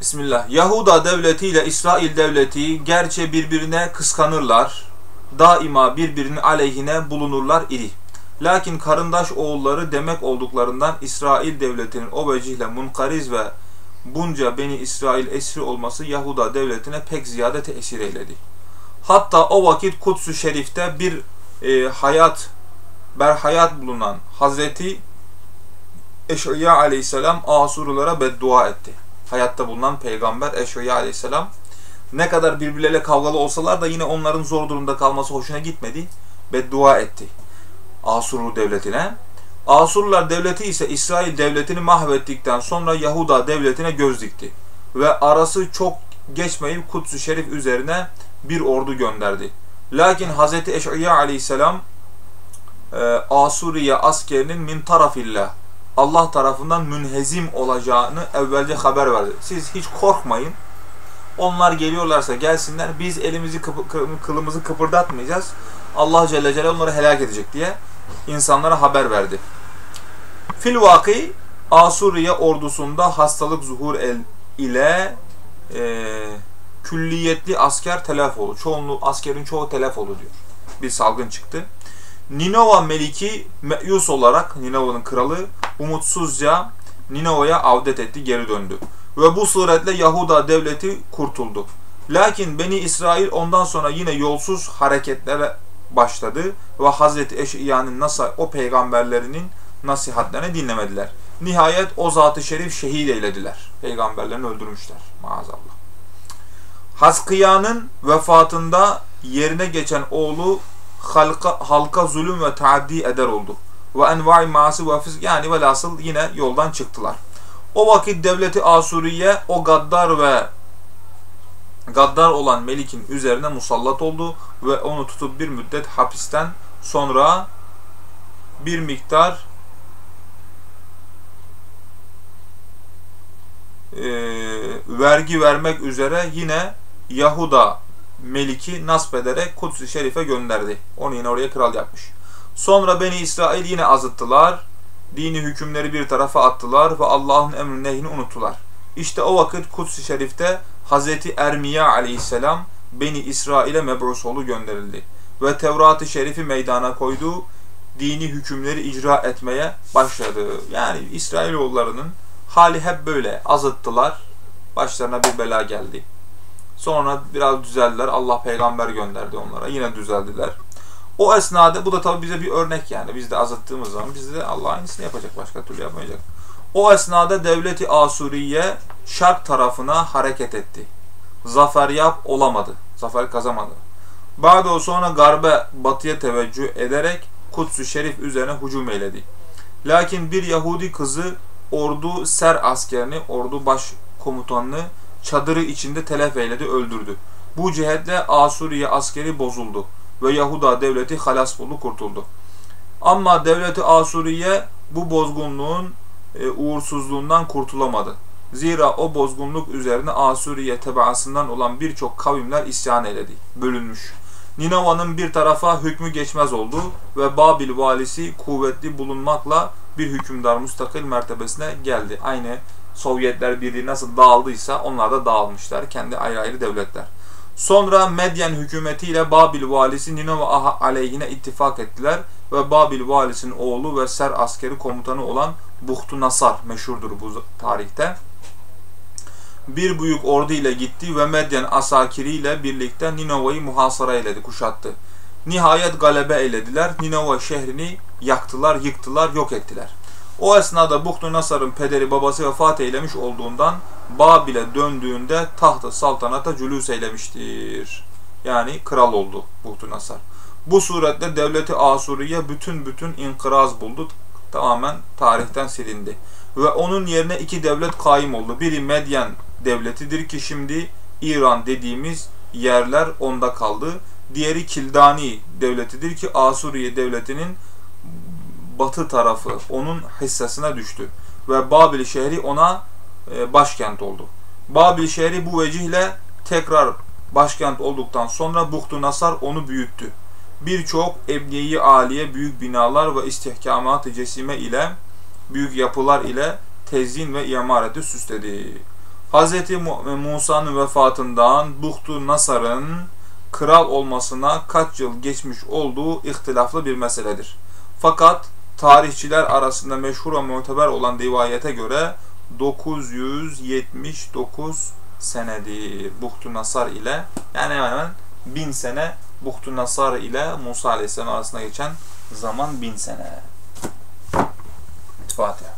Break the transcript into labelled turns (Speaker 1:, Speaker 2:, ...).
Speaker 1: Bismillah. Yahuda devleti ile İsrail devleti gerçe birbirine kıskanırlar. Daima birbirinin aleyhine bulunurlar idi. Lakin karındaş oğulları demek olduklarından İsrail devletinin o vecihle munkariz ve bunca Beni İsrail esri olması Yahuda devletine pek ziyade tesir eyledi. Hatta o vakit Kuds-ü Şerif'te bir e, hayat, berhayat bulunan Hazreti Eş'ya aleyhisselam Asurulara beddua etti. Hayatta bulunan peygamber Eş'ya aleyhisselam ne kadar birbirleriyle kavgalı olsalar da yine onların zor durumda kalması hoşuna gitmedi. Beddua etti. Asurlu devletine. Asurlular devleti ise İsrail devletini mahvettikten sonra Yahuda devletine göz dikti. Ve arası çok geçmeyip Kuds-ı Şerif üzerine bir ordu gönderdi. Lakin Hz. Eş'ya aleyhisselam e, Asuriye askerinin min tarafillah Allah tarafından münhezim olacağını evvelce haber verdi. Siz hiç korkmayın. Onlar geliyorlarsa gelsinler. Biz elimizi kılımızı kıpırdatmayacağız. Allah Celle Celaluhu onları helak edecek diye insanlara haber verdi. Fil vaki Asuriye ordusunda hastalık zuhur el ile e, külliyetli asker telef oldu. Çoğunluğu, askerin çoğu telef oldu diyor. Bir salgın çıktı. Ninova Meliki meyus olarak Ninova'nın kralı umutsuzca Ninova'ya avdet etti, geri döndü. Ve bu suretle Yahuda devleti kurtuldu. Lakin Beni İsrail ondan sonra yine yolsuz hareketlere başladı ve Hazreti Eş'iya'nın o peygamberlerinin nasihatlerini dinlemediler. Nihayet o zat-ı şerif şehit eylediler. Peygamberlerini öldürmüşler maazallah. Haskıya'nın vefatında yerine geçen oğlu halka, halka zulüm ve taaddi eder oldu. Ve enva'i masi ve fisk yani velhasıl yine yoldan çıktılar. O vakit devleti Asuriye o gaddar ve gaddar olan Melik'in üzerine musallat oldu ve onu tutup bir müddet hapisten sonra bir miktar e, vergi vermek üzere yine Yahuda Melik'i nasp ederek Kuds-i Şerif'e gönderdi. Onu yine oraya kral yapmış. Sonra Beni İsrail yine azıttılar. Dini hükümleri bir tarafa attılar ve Allah'ın emri nehini unuttular. İşte o vakit Kuds-i Şerif'te Hazreti Ermiya aleyhisselam Beni İsrail'e meb'usolu gönderildi. Ve Tevrat-ı Şerif'i meydana koydu. Dini hükümleri icra etmeye başladı. Yani İsrailoğullarının hali hep böyle azıttılar. Başlarına bir bela geldi. Sonra biraz düzeldiler. Allah peygamber gönderdi onlara. Yine düzeldiler. O esnada bu da tabii bize bir örnek yani. Biz de azalttığımız zaman biz de Allah aynısını yapacak. Başka türlü yapmayacak. O esnada devleti Asuriye şark tarafına hareket etti. Zafer yap olamadı. Zafer kazamadı. Bağdo sonra garbe batıya teveccüh ederek Kuds-ı Şerif üzerine hücum eyledi. Lakin bir Yahudi kızı ordu ser askerini, ordu baş komutanını çadırı içinde telef eyledi, öldürdü. Bu cihetle Asuriye askeri bozuldu ve Yahuda devleti halas buldu, kurtuldu. Ama devleti Asuriye bu bozgunluğun e, uğursuzluğundan kurtulamadı. Zira o bozgunluk üzerine Asuriye tebaasından olan birçok kavimler isyan eyledi, bölünmüş. Ninova'nın bir tarafa hükmü geçmez oldu ve Babil valisi kuvvetli bulunmakla bir hükümdar müstakil mertebesine geldi. Aynı Sovyetler Birliği nasıl dağıldıysa onlar da dağılmışlar. Kendi ayrı ayrı devletler. Sonra Medyen hükümetiyle Babil valisi Ninova aleyhine ittifak ettiler ve Babil valisinin oğlu ve ser askeri komutanı olan Buhtu Nasar meşhurdur bu tarihte. Bir büyük ordu ile gitti ve Medyen asakiri ile birlikte Ninova'yı muhasara eyledi, kuşattı. Nihayet galebe eylediler. Ninova şehrini yaktılar, yıktılar, yok ettiler. O esnada Buhtu Nasar'ın pederi babası vefat eylemiş olduğundan Babil'e döndüğünde tahtı saltanata cülüs eylemiştir. Yani kral oldu Buhtu Nasar. Bu suretle devleti Asuriye bütün bütün inkıraz buldu. Tamamen tarihten silindi. Ve onun yerine iki devlet kaim oldu. Biri Medyen devletidir ki şimdi İran dediğimiz yerler onda kaldı. Diğeri Kildani devletidir ki Asuriye devletinin batı tarafı onun hissesine düştü. Ve Babil şehri ona başkent oldu. Babil şehri bu vecihle tekrar başkent olduktan sonra Buhtu Nasar onu büyüttü. Birçok ebniyi aliye büyük binalar ve istihkamat-ı cesime ile büyük yapılar ile tezyin ve imareti süsledi. Hz. Musa'nın vefatından Buhtu Nasar'ın kral olmasına kaç yıl geçmiş olduğu ihtilaflı bir meseledir. Fakat tarihçiler arasında meşhur ve muteber olan rivayete göre 979 senedir Buhtu Nasar ile yani hemen hemen 1000 sene Buhtu Nasar ile Musa Aleyhisselam arasında geçen zaman 1000 sene. Fatiha.